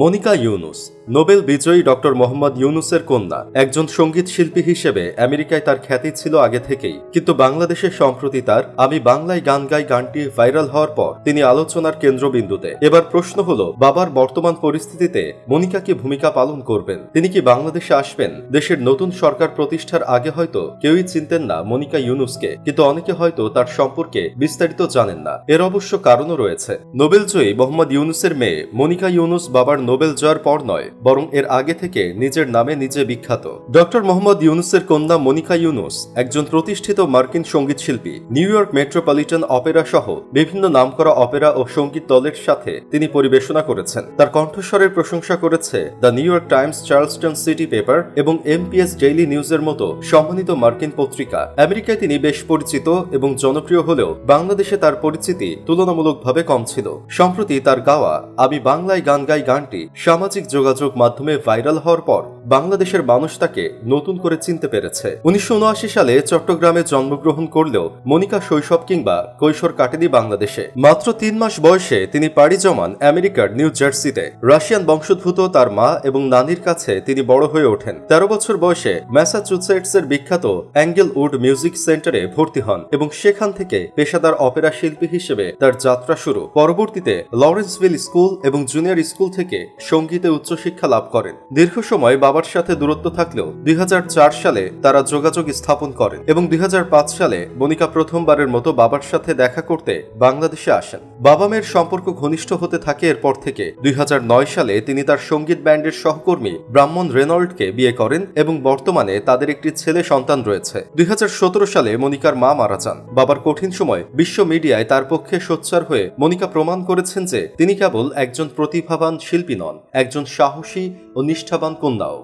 Monika Yunus, Nobel বিজয়ী doctor Mohammad ইউনুসের কন্যা, একজন সংগীত শিল্পী হিসেবে আমেরিকায় তার খ্যাতি ছিল আগে থেকেই। কিন্তু বাংলাদেশের সম্প্রতি তার আমি বাংলায় গান গাই গানটি ভাইরাল হওয়ার পর তিনি আলোচনার কেন্দ্রবিন্দুতে। এবার প্রশ্ন হলো, বাবার বর্তমান পরিস্থিতিতে মনিকা কি ভূমিকা পালন করবেন? তিনি কি বাংলাদেশে আসবেন? দেশের নতুন সরকার প্রতিষ্ঠার আগে হয়তো কেউই চিনতেন না মনিকা ইউনুসকে, কিন্তু অনেকে হয়তো তার সম্পর্কে বিস্তারিত জানেন না। এর অবশ্য কারণও রয়েছে। নোবেল জয়ী মোহাম্মদ ইউনুসের মেয়ে মনিকা ইউনুস বাবার নোবেল জয়ের পর নয়, বরং এর আগে থেকে নিজের নামে নিজে বিখ্যাত। ডক্টর মোহাম্মদ ইউনুসের কন্যা মনিকা ইউনুস, একজন প্রতিষ্ঠিত মার্কিন সংগীত শিল্পী, নিউ ইয়র্ক মেট্রোপলিটন অপেরা সহ বিভিন্ন নামকরা অপেরা ও সংগীত দলের সাথে তিনি পরিবেশনা করেছেন। তার কণ্ঠস্বরের প্রশংসা করেছে the New York Times Charleston City Paper এবং এমপিএস ডেইলি নিউজের মতো সম্মানিত মার্কিন পত্রিকা। আমেরিকায় তিনি বেশ পরিচিত এবং জনপ্রিয় হলেও বাংলাদেশে তার পরিচিতি তুলনামূলকভাবে কম ছিল। সম্প্রতি তার গাওয়া আমি বাংলায় গান গাই গানটি সামাজিক যোগাযোগ মাধ্যমে ভাইরাল হওয়ার পর বাংলাদেশের মানুষ তাকে নতুন করে চিনতে পেরেছে। উনিশশো উনআশি সালে চট্টগ্রামে জন্মগ্রহণ করলেও মনিকা শৈশব কিংবা কৈশোর কাটেনি বাংলাদেশে। মাত্র তিন মাস বয়সে তিনি পাড়ি জমান আমেরিকার নিউ জার্সিতে। রাশিয়ান বংশোদ্ভূত তার মা এবং নানির কাছে তিনি বড় হয়ে ওঠেন। তেরো বছর বয়সে ম্যাসাচুসেটস এর বিখ্যাত অ্যাঙ্গেল উড মিউজিক সেন্টারে ভর্তি হন এবং সেখান থেকে পেশাদার অপেরা শিল্পী হিসেবে তার যাত্রা শুরু। পরবর্তীতে লরেন্সভিল স্কুল এবং জুনিয়র স্কুল থেকে সঙ্গীতে উচ্চশিক্ষা লাভ করেন। দীর্ঘ সময় বাবার সাথে দূরত্ব থাকলেও দুই হাজার চার সালে তারা যোগাযোগ স্থাপন করেন এবং দুই হাজার পাঁচ সালে মনিকা প্রথমবারের মতো বাবার সাথে দেখা করতে বাংলাদেশে আসেন। বাবা মেয়ের সম্পর্ক ঘনিষ্ঠ হতে থাকে এরপর থেকে দুই হাজার নয় সালে তিনি তার সংগীত ব্যান্ডের সহকর্মী ব্রাহ্মণ রেনল্ডকে বিয়ে করেন এবং বর্তমানে তাদের একটি ছেলে সন্তান রয়েছে। দুই হাজার সতেরো সালে মনিকার মা মারা যান। বাবার কঠিন সময় বিশ্ব মিডিয়ায় তার পক্ষে সোচ্চার হয়ে মনিকা প্রমাণ করেছেন যে তিনি কেবল একজন প্রতিভাবান শিল্পী নন, একজন সাহসী ও নিষ্ঠাবান কন্যাও।